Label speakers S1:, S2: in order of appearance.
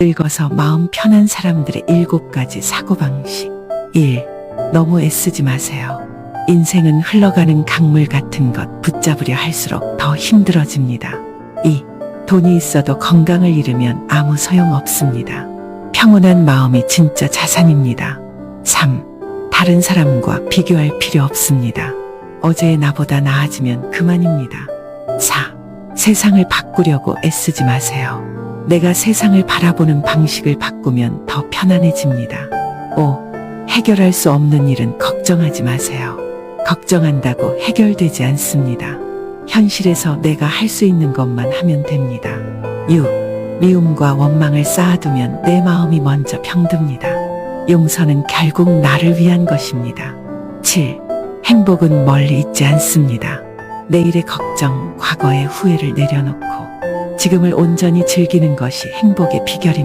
S1: 늙어서 마음 편한 사람들의 일곱 가지 사고방식. 1. 너무 애쓰지 마세요. 인생은 흘러가는 강물 같은 것 붙잡으려 할수록 더 힘들어집니다. 2. 돈이 있어도 건강을 잃으면 아무 소용 없습니다. 평온한 마음이 진짜 자산입니다. 3. 다른 사람과 비교할 필요 없습니다. 어제의 나보다 나아지면 그만입니다. 4. 세상을 바꾸려고 애쓰지 마세요. 내가 세상을 바라보는 방식을 바꾸면 더 편안해집니다. 5. 해결할 수 없는 일은 걱정하지 마세요. 걱정한다고 해결되지 않습니다. 현실에서 내가 할 수 있는 것만 하면 됩니다. 6. 미움과 원망을 쌓아두면 내 마음이 먼저 병듭니다. 용서는 결국 나를 위한 것입니다. 7. 행복은 멀리 있지 않습니다. 내일의 걱정, 과거의 후회를 내려놓고 지금을 온전히 즐기는 것이 행복의 비결입니다.